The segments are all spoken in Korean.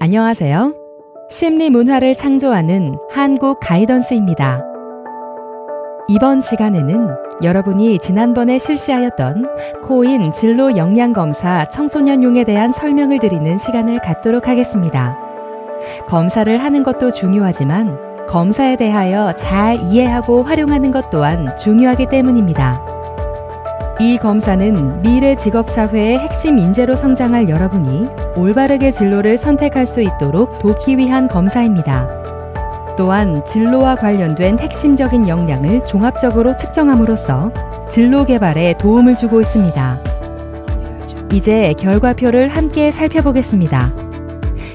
안녕하세요. 심리 문화를 창조하는 한국 가이던스입니다. 이번 시간에는 여러분이 지난번에 실시하였던 코인 진로 역량 검사 청소년용에 대한 설명을 드리는 시간을 갖도록 하겠습니다. 검사를 하는 것도 중요하지만 검사에 대하여 잘 이해하고 활용하는 것 또한 중요하기 때문입니다. 이 검사는 미래 직업사회의 핵심 인재로 성장할 여러분이 올바르게 진로를 선택할 수 있도록 돕기 위한 검사입니다. 또한 진로와 관련된 핵심적인 역량을 종합적으로 측정함으로써 진로 개발에 도움을 주고 있습니다. 이제 결과표를 함께 살펴보겠습니다.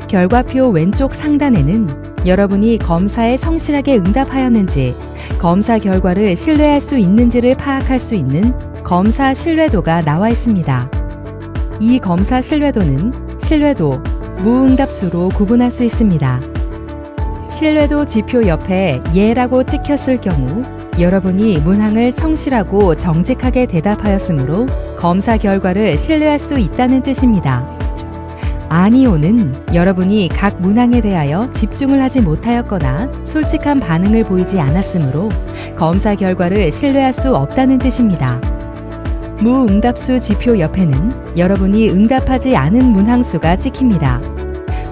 결과표 왼쪽 상단에는 여러분이 검사에 성실하게 응답하였는지, 검사 결과를 신뢰할 수 있는지를 파악할 수 있는 검사 신뢰도가 나와 있습니다. 이 검사 신뢰도는 신뢰도, 무응답수로 구분할 수 있습니다. 신뢰도 지표 옆에 예라고 찍혔을 경우 여러분이 문항을 성실하고 정직하게 대답하였으므로 검사 결과를 신뢰할 수 있다는 뜻입니다. 아니오는 여러분이 각 문항에 대하여 집중을 하지 못하였거나 솔직한 반응을 보이지 않았으므로 검사 결과를 신뢰할 수 없다는 뜻입니다. 무응답수 지표 옆에는 여러분이 응답하지 않은 문항수가 찍힙니다.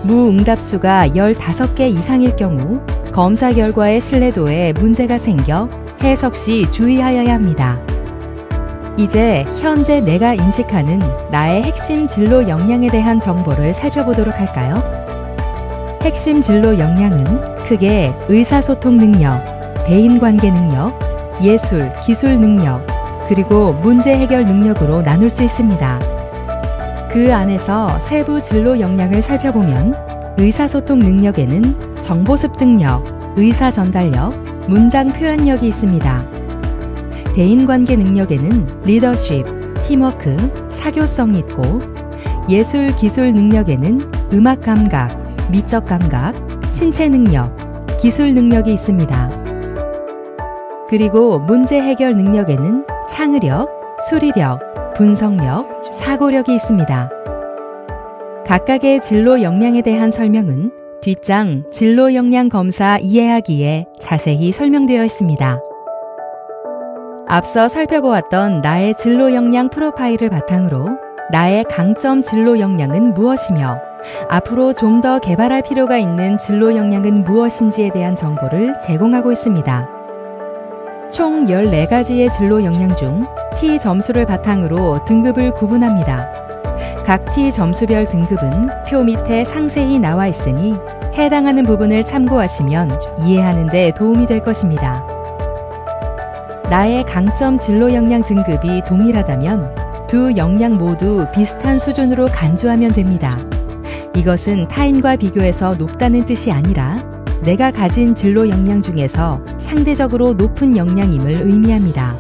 무응답수가 15개 이상일 경우 검사 결과의 신뢰도에 문제가 생겨 해석 시 주의하여야 합니다. 이제 현재 내가 인식하는 나의 핵심 진로 역량에 대한 정보를 살펴보도록 할까요? 핵심 진로 역량은 크게 의사소통 능력, 대인관계 능력, 예술, 기술 능력, 그리고 문제 해결 능력으로 나눌 수 있습니다. 그 안에서 세부 진로 역량을 살펴보면 의사소통 능력에는 정보 습득력, 의사 전달력, 문장 표현력이 있습니다. 대인관계 능력에는 리더십, 팀워크, 사교성이 있고 예술 기술 능력에는 음악 감각, 미적 감각, 신체 능력, 기술 능력이 있습니다. 그리고 문제 해결 능력에는 창의력, 수리력, 분석력, 사고력이 있습니다. 각각의 진로 역량에 대한 설명은 뒷장 진로 역량 검사 이해하기에 자세히 설명되어 있습니다. 앞서 살펴보았던 나의 진로 역량 프로파일을 바탕으로 나의 강점 진로 역량은 무엇이며 앞으로 좀 더 개발할 필요가 있는 진로 역량은 무엇인지에 대한 정보를 제공하고 있습니다. 총 14가지의 진로 역량 중 T 점수를 바탕으로 등급을 구분합니다. 각 T 점수별 등급은 표 밑에 상세히 나와 있으니 해당하는 부분을 참고하시면 이해하는 데 도움이 될 것입니다. 나의 강점 진로 역량 등급이 동일하다면 두 역량 모두 비슷한 수준으로 간주하면 됩니다. 이것은 타인과 비교해서 높다는 뜻이 아니라 내가 가진 진로 역량 중에서 상대적으로 높은 역량임을 의미합니다.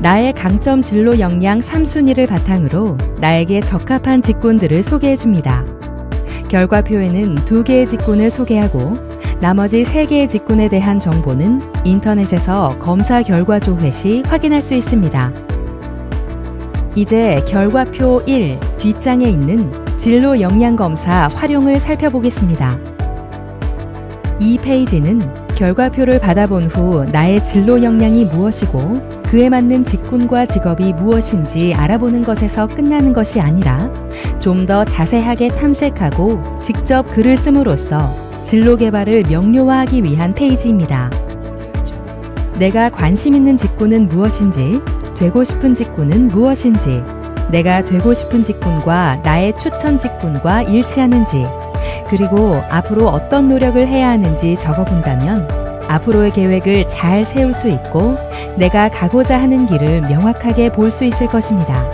나의 강점 진로 역량 3순위를 바탕으로 나에게 적합한 직군들을 소개해 줍니다. 결과표에는 두 개의 직군을 소개하고 나머지 세 개의 직군에 대한 정보는 인터넷에서 검사 결과 조회 시 확인할 수 있습니다. 이제 결과표 1 뒷장에 있는 진로 역량 검사 활용을 살펴보겠습니다. 이 페이지는 결과표를 받아본 후 나의 진로 역량이 무엇이고 그에 맞는 직군과 직업이 무엇인지 알아보는 것에서 끝나는 것이 아니라 좀 더 자세하게 탐색하고 직접 글을 씀으로써 진로 개발을 명료화하기 위한 페이지입니다. 내가 관심 있는 직군은 무엇인지, 되고 싶은 직군은 무엇인지, 내가 되고 싶은 직군과 나의 추천 직군과 일치하는지, 그리고 앞으로 어떤 노력을 해야 하는지 적어본다면 앞으로의 계획을 잘 세울 수 있고 내가 가고자 하는 길을 명확하게 볼 수 있을 것입니다.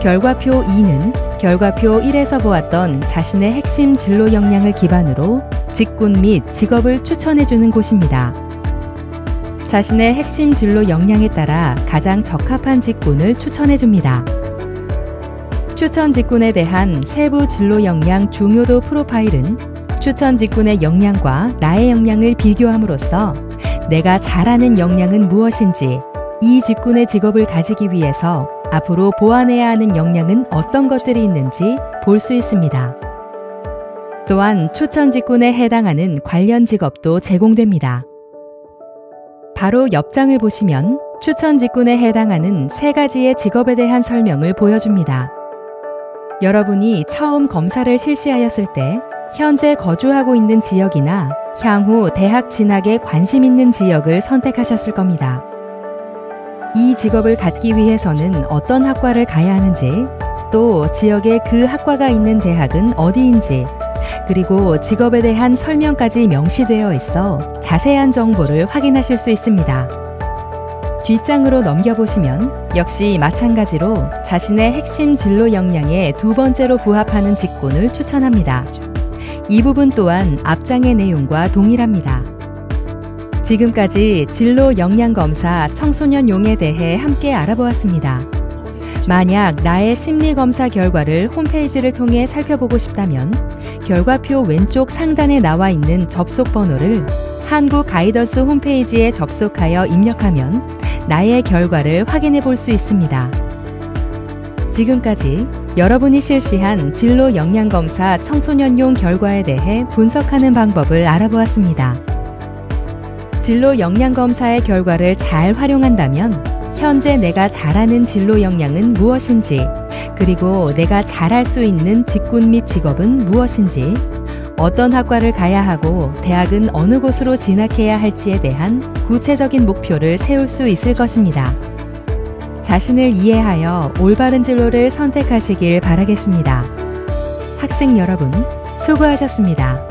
결과표 2는 결과표 1에서 보았던 자신의 핵심 진로 역량을 기반으로 직군 및 직업을 추천해주는 곳입니다. 자신의 핵심 진로 역량에 따라 가장 적합한 직군을 추천해줍니다. 추천 직군에 대한 세부 진로 역량 중요도 프로파일은 추천 직군의 역량과 나의 역량을 비교함으로써 내가 잘하는 역량은 무엇인지 이 직군의 직업을 가지기 위해서 앞으로 보완해야 하는 역량은 어떤 것들이 있는지 볼 수 있습니다. 또한 추천 직군에 해당하는 관련 직업도 제공됩니다. 바로 옆장을 보시면 추천 직군에 해당하는 세 가지의 직업에 대한 설명을 보여줍니다. 여러분이 처음 검사를 실시하였을 때 현재 거주하고 있는 지역이나 향후 대학 진학에 관심 있는 지역을 선택하셨을 겁니다. 이 직업을 갖기 위해서는 어떤 학과를 가야 하는지, 또 지역에 그 학과가 있는 대학은 어디인지, 그리고 직업에 대한 설명까지 명시되어 있어 자세한 정보를 확인하실 수 있습니다. 뒷장으로 넘겨보시면 역시 마찬가지로 자신의 핵심 진로 역량에 두 번째로 부합하는 직군을 추천합니다. 이 부분 또한 앞장의 내용과 동일합니다. 지금까지 진로 역량 검사 청소년용에 대해 함께 알아보았습니다. 만약 나의 심리 검사 결과를 홈페이지를 통해 살펴보고 싶다면 결과표 왼쪽 상단에 나와 있는 접속 번호를 한국 가이던스 홈페이지에 접속하여 입력하면 나의 결과를 확인해 볼 수 있습니다. 지금까지 여러분이 실시한 진로 역량 검사 청소년용 결과에 대해 분석하는 방법을 알아보았습니다. 진로 역량 검사의 결과를 잘 활용한다면 현재 내가 잘하는 진로 역량은 무엇인지, 그리고 내가 잘할 수 있는 직군 및 직업은 무엇인지, 어떤 학과를 가야 하고 대학은 어느 곳으로 진학해야 할지에 대한 구체적인 목표를 세울 수 있을 것입니다. 자신을 이해하여 올바른 진로를 선택하시길 바라겠습니다. 학생 여러분, 수고하셨습니다.